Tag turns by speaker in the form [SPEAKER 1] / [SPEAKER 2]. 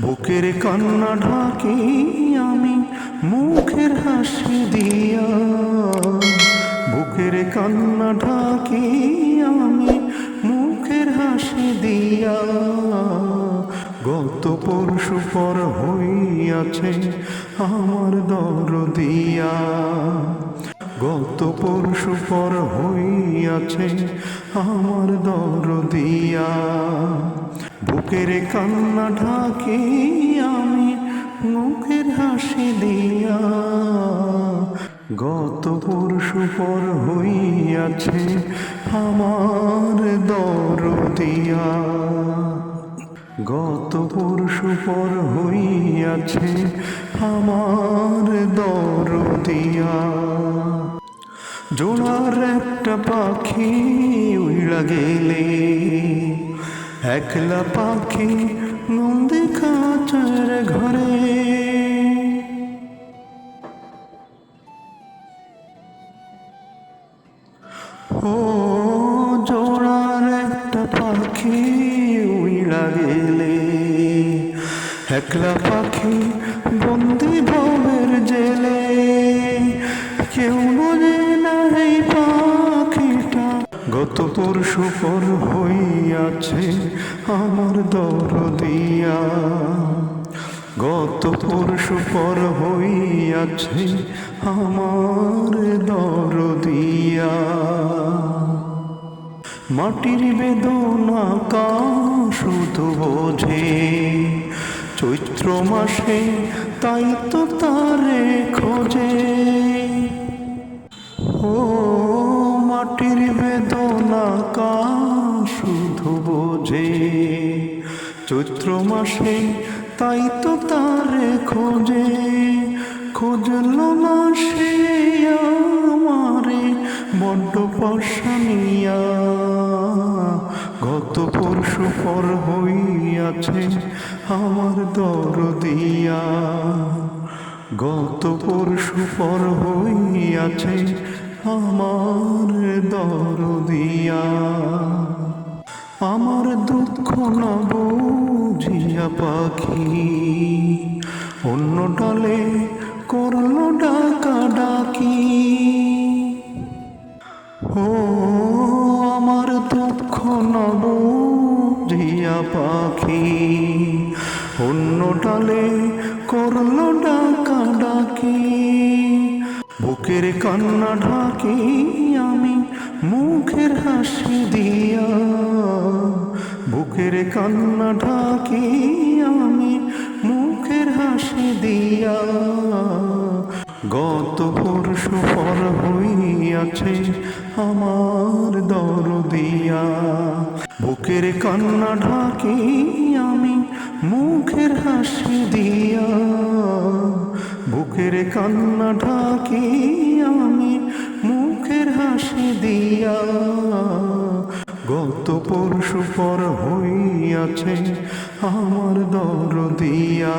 [SPEAKER 1] বুকের কান্না ঢাকি আমি, মুখের হাসি দিয়া। বুকের কান্না ঢাকি আমি, মুখের হাসি দিয়া। গত পরশু পর হইয়াছে আমার দর দিয়া। গত পরশু পর হইয়াছে আমার দর দিয়া। বুকের কান্না ঢাকি আমি, মুখের হাসি দিয়া। গত পরশু পর হইয়াছে আমার দর দিয়া। গত পরশু পর হইয়াছে আমার দর দিয়া। জোড়ার একটা পাখি উইড়া গেলে। একলা পাখি নন্দী কাচার ঘরে। ও জোড়ার একটা পাখি উইড়া গেলে একলা পাখি বন্দি ভবের জেলে। কেউ বোঝে না এই পাখিটা। গত পরশু পর হইয়াছে আমার দর দিয়া গত পরশু পর হইয়াছে আমার দর দিয়া মাটির বেদনা কা শুধু বোঝে? চৈত্র মাসে তাই তো তারে খোঁজে। ও চৈত্র মাসে, তাই তো তার খোঁজে। খুঁজলো না সে আমারে, বড্ড পশানিয়া গত পরশু পর হইয়াছে আমার দর দিয়া। গত পরশু পর হইয়াছে আমার দর দিয়া। আমার দুঃখ না বুঝিয়া পাখি, অন্য ডালে করল ডাকা ডাকি। ও আমার দুঃখ না বুঝিয়া পাখি, অন্য ডালে করল ডাকা ডাকি। বুকের কান্না ঢাকি আমি, মুখের হাসি দিয়া। বুকের কান্না ঢাকি আমি, মুখের হাসি দিয়া। গত পরশু পর হইয়াছে আমার দর দিয়া বুকের কান্না ঢাকি আমি, মুখের হাসি দিয়া। বুকের কান্না ঢাকি আমি, মুখের হাসি দিয়া। গত পরশু পর হইয়াছে আমার দর দিয়া